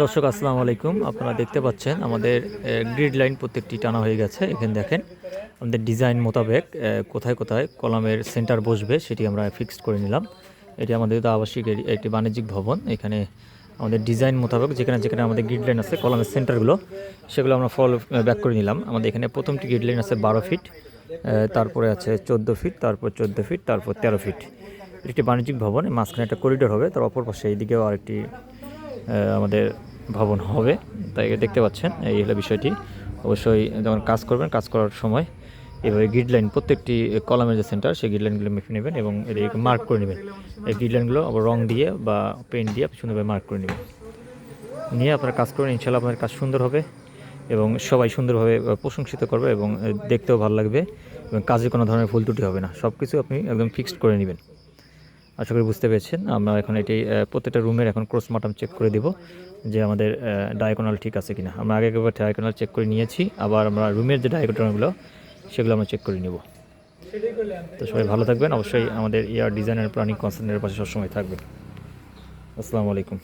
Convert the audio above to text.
দর্শক, আসসালামু আলাইকুম। আপনারা দেখতে পাচ্ছেন আমাদের গ্রিড লাইন প্রত্যেকটি টানা হয়ে গেছে। এখানে দেখেন, আমাদের ডিজাইন মোতাবেক কোথায় কোথায় কলামের সেন্টার বসবে সেটি আমরা ফিক্সড করে নিলাম। এটি আমাদের আবাসিক একটি বাণিজ্যিক ভবন। এখানে আমাদের ডিজাইন মোতাবেক যেখানে যেখানে আমাদের গ্রিড লাইন আছে, কলামের সেন্টারগুলো সেগুলো আমরা ফলো ব্যাক করে নিলাম। আমাদের এখানে প্রথমটি গ্রিড লাইন আছে বারো ফিট তারপরে আছে চোদ্দ ফিট তারপর চোদ্দ ফিট তারপর তেরো ফিট একটি বাণিজ্যিক ভবন মাঝখানে একটা করিডোর হবে, তার অপর পাশে এইদিকেও আরেকটি আমাদের ভবন হবে। তাই দেখতে পাচ্ছেন, এই হলো বিষয়টি। অবশ্যই যখন কাজ করবেন, কাজ করার সময় এভাবে গ্রিড লাইন প্রত্যেকটি কলামের যে সেন্টার সেই গ্রিড লাইনগুলো মেপে নেবেন এবং এদিকে মার্ক করে নেবেন। এই গ্রিড লাইনগুলো আবার রং দিয়ে বা পেন্ট দিয়ে সুন্দরভাবে মার্ক করে নেবেন। নিয়ে আপনারা কাজ করবেন ইনশাল্লাহ আপনার কাজ সুন্দর হবে এবং সবাই সুন্দরভাবে প্রশংসিত করবে এবং দেখতেও ভালো লাগবে এবং কাজে কোনো ধরনের ভুল ত্রুটি হবে না। সব কিছু আপনি একদম ফিক্সড করে নেবেন। আশা করি বুঝতে পেরেছেন। আমরা এখন এটি প্রত্যেকটা রুমের এখন ক্রস মাটাম চেক করে দিব যে আমাদের ডায়াগোনাল ঠিক আছে কিনা। আমরা আগে একবার ডায়াগোনাল চেক করে নিয়েছি, আবার আমরা রুমের যে ডায়াগোনালগুলো সেগুলো আমরা চেক করে নিব। তো সবাই ভালো থাকবেন। অবশ্যই আমাদের ইয়ার ডিজাইনের প্ল্যানিং কনসার্নের পাশে সবসময় থাকবেন। আসসালামু আলাইকুম।